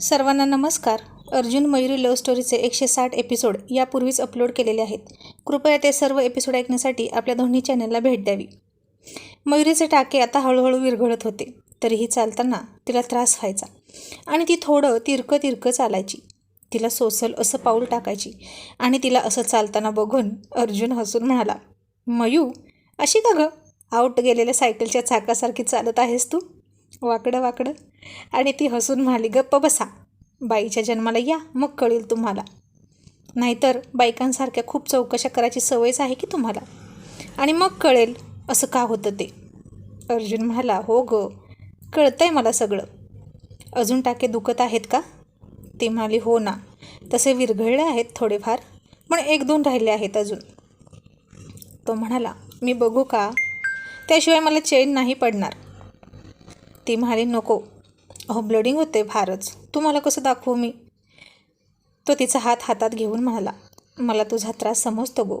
सर्वांना नमस्कार. अर्जुन मयुरी लव्ह स्टोरीचे एकशे साठ एपिसोड यापूर्वीच अपलोड केलेले आहेत. कृपया ते सर्व एपिसोड ऐकण्यासाठी आपल्या दोन्ही चॅनलला भेट द्यावी. मयुरीचे टाके आता हळूहळू विरघळत होते. तरीही चालताना तिला त्रास व्हायचा. आणि ती थोडं तिरकं तिरकं चालायची. तिला सोसल असं पाऊल टाकायची. आणि तिला असं चालताना बघून अर्जुन हसून म्हणाला मयू अशी का गं? आऊट गेलेल्या सायकलच्या चाकासारखी चालत आहेस तू? वाकडं वाकडं आणि ती हसून म्हणाली गप्प बसा. बाईच्या जन्माला या मग कळेल तुम्हाला. नाहीतर बायकांसारख्या खूप चौकशा करायची सवयच आहे की तुम्हाला. आणि मग कळेल असं का होतं ते. अर्जुन म्हणाला हो ग आहे मला सगळं. अजून टाके दुखत आहेत का? ती म्हणाली हो ना. तसे विरघळले आहेत थोडेफार पण एक दोन राहिले आहेत अजून. तो म्हणाला मी बघू का? त्याशिवाय मला चैन नाही पडणार. ती म्हणाली नको. अहो ब्लडिंग होते फारच. तुम्हाला कसं दाखवू मी? तो तिचा हात हातात घेऊन म्हणाला मला तुझा त्रास समजतो गो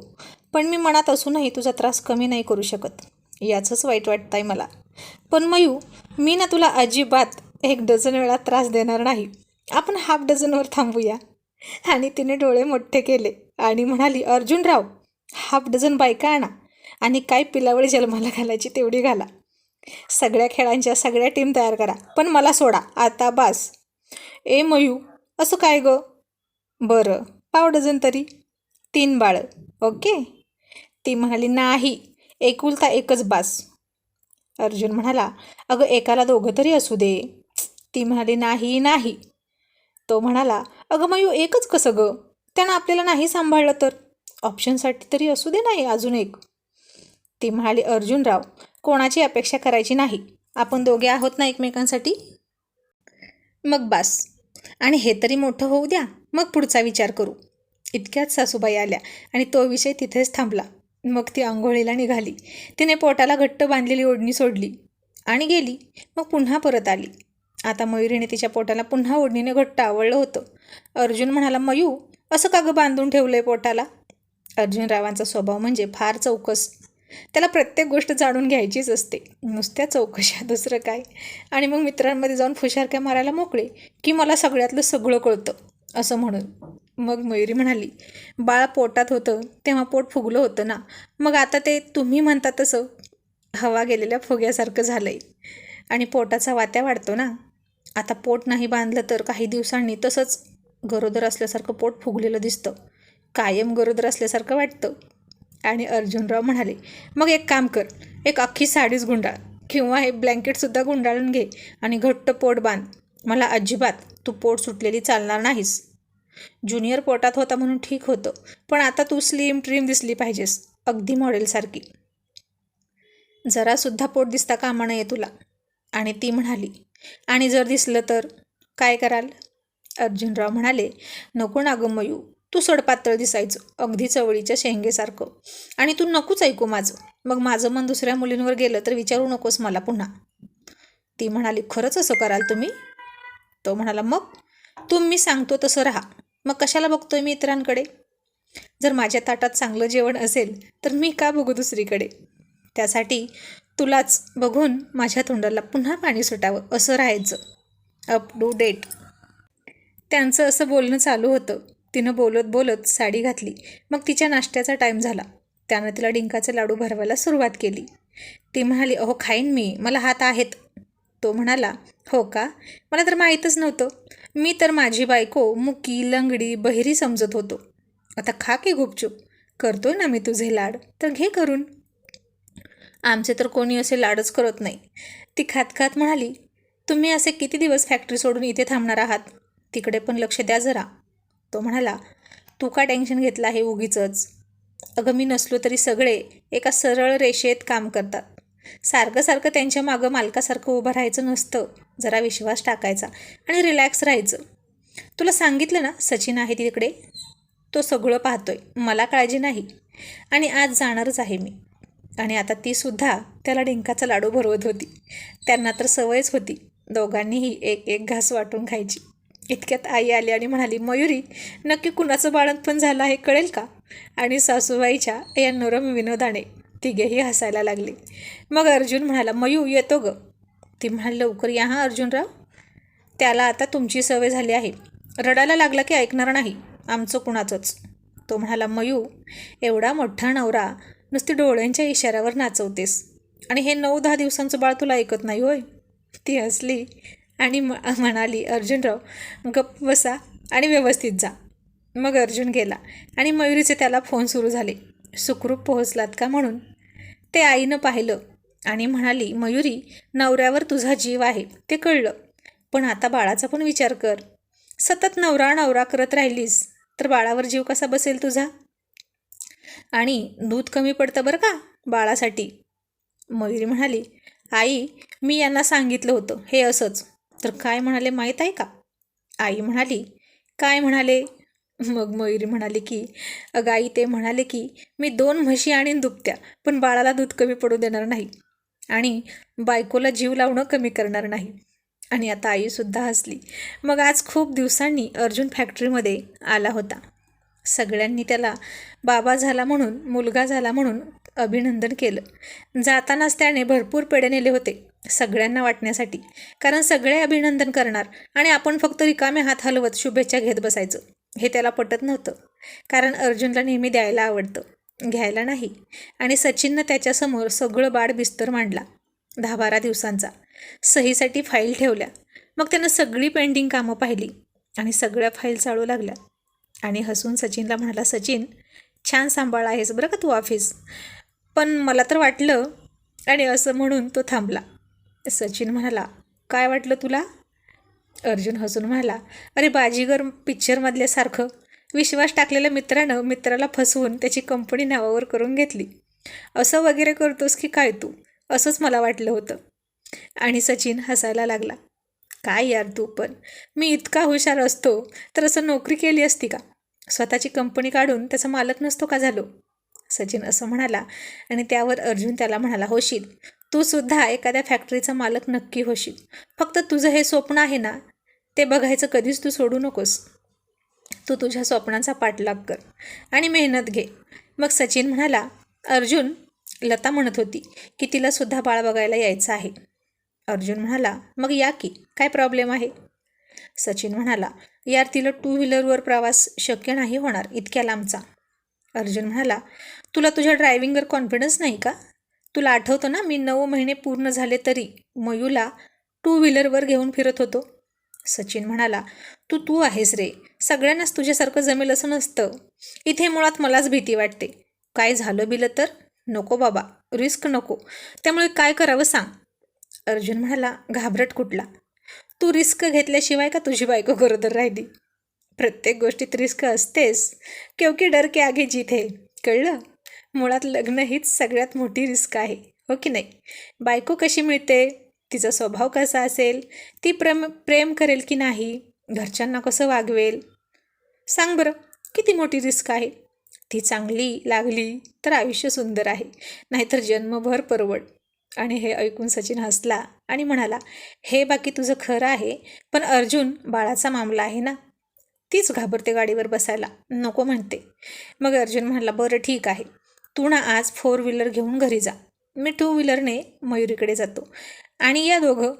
पण मी मनात असूनही तुझा त्रास कमी नाही करू शकत. याचंच वाईट वाटतं आहे मला. पण मयू मी ना तुला अजिबात एक डझन वेळा त्रास देणार नाही. आपण हाफ डझनवर थांबूया. आणि तिने डोळे मोठे केले आणि म्हणाली अर्जुनराव हाफ डझन बायका आणा आणि काय पिलावळ जन्माला घालायची तेवढी घाला. सगळ्या खेळांच्या सगळ्या टीम तयार करा. पण मला सोडा. आता बास. ए मयू. असं काय ग? बरं. पाव डझन तरी. तीन बाळं. ओके? ती म्हणाली नाही. एकुलता एकच बास. अर्जुन म्हणाला अगं एकाला दोघं तरी असू दे. ती म्हणाली नाही नाही. तो म्हणाला अगं मयू एकच कसं गं? त्यानं आपल्याला नाही सांभाळलं तर? ऑप्शनसाठी तरी असू दे नाही अजून एक. ती म्हणाली अर्जुनराव कोणाची अपेक्षा करायची नाही? आपण दोघे आहोत ना एकमेकांसाठी? मग बास. आणि हे तरी मोठं होऊ द्या. मग पुढचा विचार करू. इतक्यात सासूबाई आल्या आणि तो विषय तिथेच थांबला. मग ती आंघोळीला निघाली. तिने पोटाला घट्ट बांधलेली ओढणी सोडली आणि गेली. मग पुन्हा परत आली. आता मयुरीने तिच्या पोटाला पुन्हा ओढणीने घट्ट आवडलं होतं. अर्जुन म्हणाला मयू असं का गं बांधून ठेवलं आहे पोटाला? अर्जुनरावांचा स्वभाव म्हणजे फार चौकस. त्याला प्रत्येक गोष्ट जाणून घ्यायचीच असते. नुसत्या चौकशा दुसरं काय? आणि मग मित्रांमध्ये जाऊन फुशारक्या मारायला मोकळे? की मला सगळ्यातलं सगळं कळतं असं म्हणून. मग मयुरी म्हणाली बाळ पोटात होतं तेव्हा पोट फुगलं होतं ना. मग आता ते तुम्ही म्हणता तसं. हवा गेलेल्या फुग्यासारखं झालं आहे आणि पोटाचा वात्या वाढतो ना. आता पोट नाही बांधलं तर काही दिवसांनी तसंच गरोदर असल्यासारखं पोट फुगलेलं दिसतं. कायम गरोदर असल्यासारखं वाटतं. आणि अर्जुनराव म्हणाले मग एक काम कर एक अख्खी साडीच गुंडाळ किंवा हे ब्लँकेटसुद्धा गुंडाळून घे आणि घट्ट पोट बांध. मला अजिबात तू पोट सुटलेली चालणार नाहीस. ज्युनियर पोटात होता म्हणून ठीक होतं पण आता तू स्लिम ट्रीम दिसली पाहिजेस अगदी मॉडेलसारखी जरासुद्धा पोट दिसता कामा नये तुला. आणि ती म्हणाली आणि जर दिसलं तर? काय कराल? अर्जुनराव म्हणाले नको ना गं मयू तू सडपातळ दिसायचं अगदी चवळीच्या शेंगेसारखं. आणि तू नकोच ऐकू माझं. मग माझं मन दुसऱ्या मुलींवर गेलं तर विचारू नकोस मला पुन्हा. ती म्हणाली खरंच असं कराल तुम्ही? तो म्हणाला मग? तुम्ही सांगतो तसं राहा. मग कशाला बघतोय मी इतरांकडे? जर माझ्या ताटात चांगलं जेवण असेल तर मी का बघू दुसरीकडे? त्यासाठी तुलाच बघून माझ्या तोंडाला पुन्हा पाणी सुटावं असं राहायचं. Up to date. त्यांचं असं बोलणं चालू होतं. तिनं बोलत बोलत साडी घातली. मग तिच्या नाश्त्याचा टाईम झाला. त्यानं तिला डिंकाचे लाडू भरवायला सुरुवात केली. ती म्हणाली अहो खाईन मी. मला हात आहेत. तो म्हणाला हो का? मला तर माहीतच नव्हतं. मी तर माझी बायको मुकी लंगडी बहिरी समजत होतो. आता खा की गुपचूप. करतोय ना मी तुझे लाड. तर घे करून. आमचे तर कोणी असे लाडच करत नाही. ती खात खात म्हणाली तुम्ही असे किती दिवस फॅक्टरी सोडून इथे थांबणार आहात? तिकडे पण लक्ष द्या जरा. तो म्हणाला तू का टेन्शन घेतलं आहे उगीचंच? अगं मी नसलो तरी सगळे एका सरळ रेषेत काम करतात. सारखं सारखं त्यांच्या मागं मालकासारखं उभं राहायचं नसतं. जरा विश्वास टाकायचा आणि रिलॅक्स राहायचं. तुला सांगितलं ना सचिन आहे तिकडे? तो सगळं पाहतोय. मला काळजी नाही. आणि आज जाणारच आहे मी. आणि आता तीसुद्धा त्याला डिंकाचा लाडू भरवत होती. त्यांना तर सवयच होती. दोघांनीही एक एक घास वाटून खायची. इतक्यात आई आली आणि म्हणाली मयुरी नक्की कुणाचं बाळंतपण झालं आहे कळेल का? आणि सासूबाईच्या या नरम विनोदाने तिघेही हसायला लागले. मग अर्जुन म्हणाला मयू येतो ग. ती म्हणाली लवकर या हा अर्जुनराव. त्याला आता तुमची सवय झाली आहे. रडायला लागला की ऐकणार नाही. आमचं कुणाचंच. तो म्हणाला मयू एवढा मोठा नवरा नुसती डोळ्यांच्या इशाऱ्यावर नाचवतेस. आणि हे नऊ दहा दिवसांचं बाळ तुला ऐकत नाही होय? ती हसली. आणि म म्हणाली अर्जुनराव गप्प बसा आणि व्यवस्थित जा. मग अर्जुन गेला आणि मयुरीचे त्याला फोन सुरू झाले. सुखरूप पोहोचलात का म्हणून? ते आईनं पाहिलं आणि म्हणाली मयुरी नवऱ्यावर तुझा जीव आहे ते कळलं. पण आता बाळाचा पण विचार कर. सतत नवरा नवरा करत राहिलीस तर बाळावर जीव कसा बसेल तुझा? आणि दूध कमी पडतं बरं का बाळासाठी? मयुरी म्हणाली आई मी यांना सांगितलं होतं हे असंच. तर काय म्हणाले माहीत आहे का? आई म्हणाली काय म्हणाले? मग मयुरी म्हणाली की अगं आई ते म्हणाले की मी दोन म्हशी आणीन दुभत्या पण बाळाला दूध कमी पडू देणार नाही आणि बायकोला जीव लावणं कमी करणार नाही. आणि आता आईसुद्धा हसली. मग आज खूप दिवसांनी अर्जुन फॅक्टरीमध्ये आला होता. सगळ्यांनी त्याला बाबा झाला म्हणून मुलगा झाला म्हणून अभिनंदन केलं. जातानाच त्याने भरपूर पेढे नेले होते सगळ्यांना वाटण्यासाठी. कारण सगळे अभिनंदन करणार आणि आपण फक्त रिकामे हात हलवत शुभेच्छा घेत बसायचं हे त्याला पटत नव्हतं. कारण अर्जुनला नेहमी द्यायला आवडतं घ्यायला नाही. आणि सचिननं त्याच्यासमोर सगळं बाळ बिस्तर मांडला दहा बारा दिवसांचा. सहीसाठी फाईल ठेवल्या. मग त्यानं सगळी पेंडिंग कामं पाहिली आणि सगळ्या फाईल चालू लागल्या. आणि हसून सचिनला म्हणाला सचिन छान सांभाळ आहेस बरं का तू ऑफिस? पण मला तर वाटलं आणि असं म्हणून तो थांबला. सचिन म्हणाला काय वाटलं तुला? अर्जुन हसून म्हणाला अरे बाजीगर पिक्चरमधल्यासारखं विश्वास टाकलेल्या मित्रानं मित्राला फसवून त्याची कंपनी नावावर करून घेतली. असं वगैरे करतोस की काय तू? असंच मला वाटलं होतं. आणि सचिन हसायला लागला काय यार तू पण? मी इतका हुशार असतो तर असं नोकरी केली असती का? स्वतःची कंपनी काढून त्याचा मालक नसतो का झालो? सचिन असं म्हणाला आणि त्यावर अर्जुन त्याला म्हणाला होशील तू सुद्धा एखाद्या फॅक्टरीचा मालक नक्की होशील फक्त तुझं हे स्वप्न आहे ना ते बघायचं कधीच तू सोडू नकोस. तू तुझ्या स्वप्नांचा पाठलाग कर आणि मेहनत घे. मग सचिन म्हणाला अर्जुन लता म्हणत होती की तिला सुद्धा बाळ बघायला यायचं आहे. अर्जुन म्हणाला मग या की काय प्रॉब्लेम आहे? सचिन म्हणाला यार तिला टू व्हीलरवर प्रवास शक्य नाही होणार इतक्या लांबचा. अर्जुन म्हणाला तुला तुझ्या ड्रायव्हिंगवर कॉन्फिडन्स नाही का? तुला आठवतं ना मी नऊ महिने पूर्ण झाले तरी मयूला टू व्हीलरवर घेऊन फिरत होतो. सचिन म्हणाला तू तू आहेस रे. सगळ्यांनाच तुझ्यासारखं जमेल असं नसतं. इथे मुळात मलाच भीती वाटते. काय झालं बिलं तर? नको बाबा. रिस्क नको. त्यामुळे काय करावं सांग. अर्जुन म्हणाला घाबरट कुठला? तू रिस्क घेतल्याशिवाय का तुझी बायको गरोदर राहिली? प्रत्येक गोष्टीत रिस्क असतेच. क्योंकि डर के आगे जीत है. कळलं? मुळात लग्न हीच सगळ्यात मोठी रिस्क आहे हो की नाही? बायको कशी मिळते? तिचा स्वभाव कसा असेल? ती प्रेम प्रेम करेल की नाही? घरच्यांना कसं वागवेल? सांग बरं किती मोठी रिस्क आहे? ती चांगली लागली तर आयुष्य सुंदर आहे नाहीतर जन्मभर परवड. आणि हे ऐकून सचिन हसला आणि म्हणाला हे बाकी तुझं खरं आहे पण अर्जुन बाळाचा मामला आहे ना? तीच घाबरते गाडीवर बसायला. नको म्हणते. मग अर्जुन म्हणाला बरं ठीक आहे. तू ना आज फोर व्हीलर घेऊन घरी जा. मी टू व्हीलरने मयुरीकडे जातो. आणि या दोघं.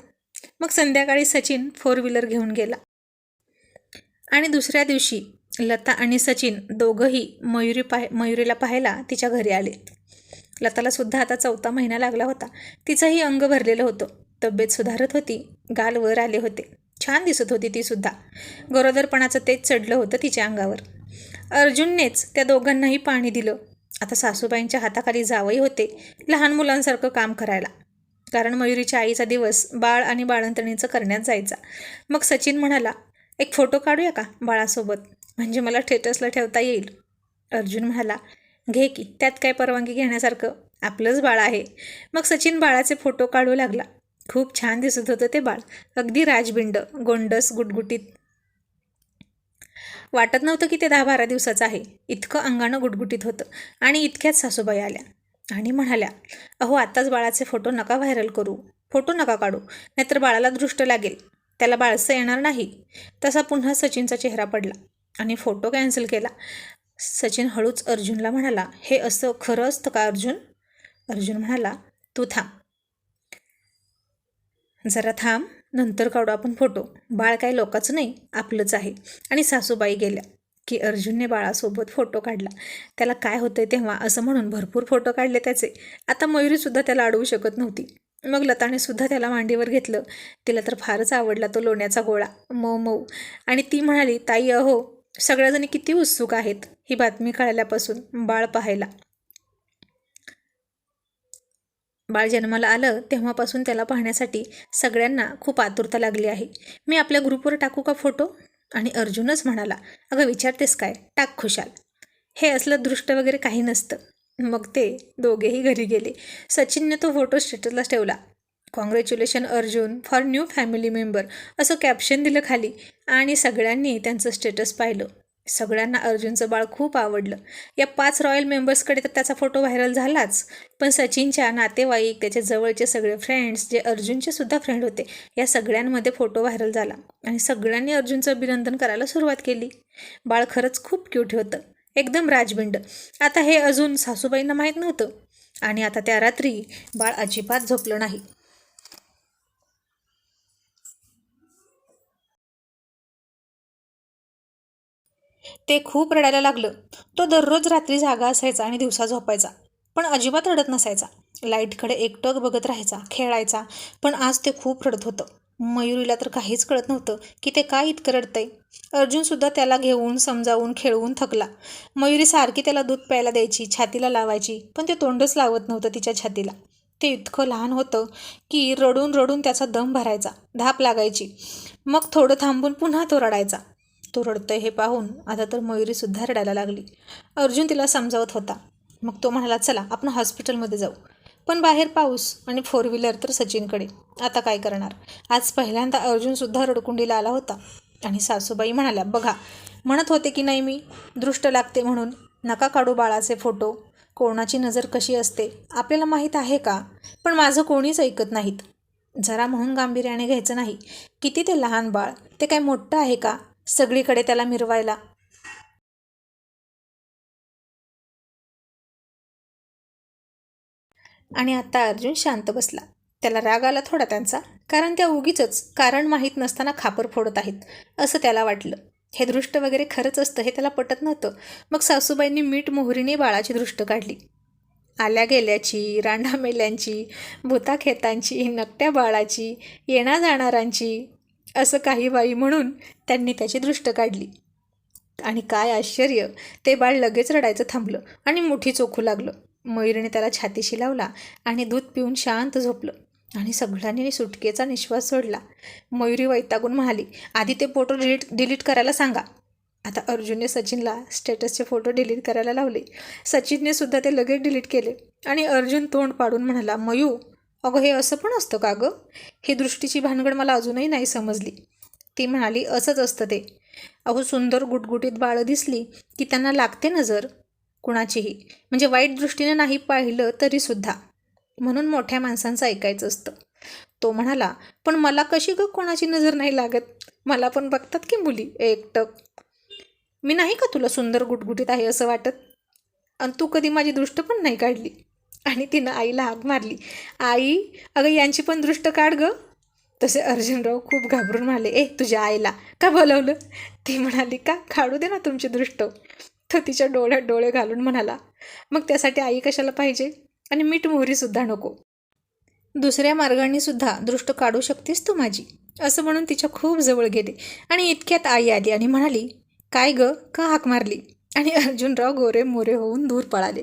मग संध्याकाळी सचिन फोर व्हीलर घेऊन गेला. आणि दुसऱ्या दिवशी लता आणि सचिन दोघंही मयुरी पाह मयुरीला पाहायला तिच्या घरी आले. लताला सुद्धा आता चौथा महिना लागला होता. तिचंही अंग भरलेलं होतं. तब्येत सुधारत होती. गाल वर आले होते. छान दिसत होती ती सुद्धा. गरोदरपणाचं तेच चढलं होतं तिच्या अंगावर. अर्जुननेच त्या दोघांनाही पाणी दिलं. आता सासूबाईंच्या हाताखाली जावई होते लहान मुलांसारखं काम करायला. कारण मयुरीच्या आईचा दिवस बाळ आणि बाळंतणीचं करण्यात जायचा. मग सचिन म्हणाला एक फोटो काढूया का बाळासोबत? म्हणजे मला स्टेटसला ठेवता येईल. अर्जुन म्हणाला घे की त्यात काय परवानगी घेण्यासारखं? आपलंच बाळ आहे. मग सचिन बाळाचे फोटो काढू लागला. खूप छान दिसत होतं ते बाळ. अगदी राजबिंड गोंडस गुटगुटीत. वाटत नव्हतं की ते दहा बारा दिवसाचं आहे. इतकं अंगानं गुटगुटीत होतं. आणि इतक्याच सासूबाई आल्या आणि म्हणाल्या अहो आत्ताच बाळाचे फोटो नका व्हायरल करू. फोटो नका काढू. नाहीतर बाळाला दृष्ट लागेल. त्याला बाळसं येणार नाही. तसा पुन्हा सचिनचा चेहरा पडला आणि फोटो कॅन्सल केला. सचिन हळूच अर्जुनला म्हणाला हे असं खरं असतं का अर्जुन? अर्जुन म्हणाला तू थांब. जरा थांब नंतर काढू आपण फोटो. बाळ काय लोकाचं नाही आपलंच आहे. आणि सासूबाई गेल्या की अर्जुनने बाळासोबत फोटो काढला. त्याला काय होतंय तेव्हा असं म्हणून भरपूर फोटो काढले त्याचे. आता मयुरीसुद्धा त्याला अडवू शकत नव्हती. मग लताने सुद्धा त्याला मांडीवर घेतलं. तिला तर फारच आवडला तो लोण्याचा गोळा. मऊ मऊ. आणि ती म्हणाली ताई अहो सगळ्याजणी किती उत्सुक आहेत. ही बातमी कळल्यापासून बाळ पाहायला बाळ जन्माला आलं तेव्हापासून त्याला पाहण्यासाठी सगळ्यांना खूप आतुरता लागली आहे. मी आपल्या ग्रुपवर टाकू का फोटो? आणि अर्जुनच म्हणाला अगं विचारतेस काय? टाक खुशाल. हे असलं दृष्ट वगैरे काही नसतं. मग ते दोघेही घरी गेले. सचिनने तो फोटो स्टेटसला ठेवला. Congratulation Arjun for new family member असं कॅप्शन दिलं खाली आणि सगळ्यांनी त्यांचं स्टेटस पाहिलं. सगळ्यांना अर्जुनचं बाळ खूप आवडलं. या पाच रॉयल मेंबर्सकडे तर त्याचा फोटो व्हायरल झालाच. पण सचिनच्या नातेवाईक त्याचे जवळचे सगळे फ्रेंड्स जे अर्जुनचे सुद्धा फ्रेंड होते या सगळ्यांमध्ये फोटो व्हायरल झाला. आणि सगळ्यांनी अर्जुनचं अभिनंदन करायला सुरुवात केली. बाळ खरंच खूप क्यूट होतं. एकदम राजबिंड. आता हे अजून सासूबाईंना माहीत नव्हतं. आणि आता त्या रात्री बाळ अजिबात झोपलं नाही. ते खूप रडायला लागलं. तो दररोज रात्री जागा असायचा आणि दिवसा झोपायचा. पण अजिबात रडत नसायचा. लाईटकडे एकटक बघत राहायचा खेळायचा. पण आज ते खूप रडत होतं. मयुरीला तर काहीच कळत नव्हतं की ते काय इतकं रडतंय. अर्जुनसुद्धा त्याला घेऊन समजावून खेळवून थकला. मयुरी सारखी त्याला दूध प्यायला द्यायची छातीला लावायची पण ते तोंडच लावत नव्हतं तिच्या छातीला. ते इतकं लहान होतं की रडून रडून त्याचा दम भरायचा धाप लागायची. मग थोडं थांबून पुन्हा तो रडायचा. तो रडतोय हे पाहून आता तर मयुरीसुद्धा रडायला लागली. अर्जुन तिला समजावत होता. मग तो म्हणाला चला आपण हॉस्पिटलमध्ये जाऊ. पण बाहेर पाऊस आणि फोर व्हीलर तर सचिनकडे. आता काय करणार? आज पहिल्यांदा अर्जुनसुद्धा रडकुंडीला आला होता. आणि सासूबाई म्हणाल्या बघा म्हणत होते की नाही मी? दृष्ट लागते म्हणून. नका काढू बाळाचे फोटो. कोणाची नजर कशी असते? आपल्याला माहीत आहे का? पण माझं कोणीच ऐकत नाहीत. जरा म्हणून गांभीर्याने घ्यायचं नाही. किती ते लहान बाळ. ते काय मोठं आहे का? सगळीकडे त्याला मिरवायला. आणि आता अर्जुन शांत बसला. त्याला राग आला थोडा त्यांचा कारण त्या उगीच कारण माहीत नसताना खापर फोडत आहेत असं त्याला वाटलं. हे दृष्ट वगैरे खरंच असतं हे त्याला पटत नव्हतं. मग सासूबाईंनी मीठ मोहरीने बाळाची दृष्ट काढली. आल्या गेल्याची रांडा मेल्यांची भूताखेतांची नकट्या बाळाची येणा जाणारांची असं काही बाई म्हणून त्यांनी त्याची दृष्ट काढली. आणि काय आश्चर्य ते बाळ लगेच रडायचं थांबलं आणि मुठी चोखू लागलं. मयुरीने त्याला छातीशी लावला आणि दूध पिऊन शांत झोपलं. आणि सगळ्यांनी सुटकेचा निश्वास सोडला. मयुरी वैतागून म्हणाली आधी ते फोटो डिलीट डिलीट करायला सांगा. आता अर्जुनने सचिनला स्टेटसचे फोटो डिलीट करायला लावले. सचिनने सुद्धा ते लगेच डिलीट केले. आणि अर्जुन तोंड पाडून म्हणाला मयू अगं हे असं पण असतं का गं? ही दृष्टीची भानगड मला अजूनही नाही समजली. ती म्हणाली असंच असतं ते. अहो सुंदर गुटगुटीत बाळं दिसली की त्यांना लागते नजर कुणाचीही. म्हणजे वाईट दृष्टीने नाही पाहिलं तरीसुद्धा. म्हणून मोठ्या माणसांचं ऐकायचं असतं. तो म्हणाला पण मला कशी ग कोणाची नजर नाही लागत? मला पण बघतात की मुली एकटक मी नाही का तुला सुंदर गुटगुटीत आहे असं वाटत? आणि तू कधी माझी दृष्ट पण नाही काढली? आणि तिनं आईला हाक मारली. आई अगं यांची पण दृष्ट काढ ग. तसे अर्जुनराव खूप घाबरून म्हणाले ए तुझ्या आईला का बोलवलं? ती म्हणाली का? काढू दे ना तुमची दृष्ट. तो तिच्या डोळ्यात डोळे घालून म्हणाला मग त्यासाठी आई कशाला पाहिजे? आणि मीठ मोहरीसुद्धा नको. दुसऱ्या मार्गाने सुद्धा दृष्ट काढू शकतेस तू माझी असं म्हणून तिच्या खूप जवळ गेले. आणि इतक्यात आई आली आणि म्हणाली काय ग? का हाक मारली? आणि अर्जुनराव गोरे मोरे होऊन दूर पळाले.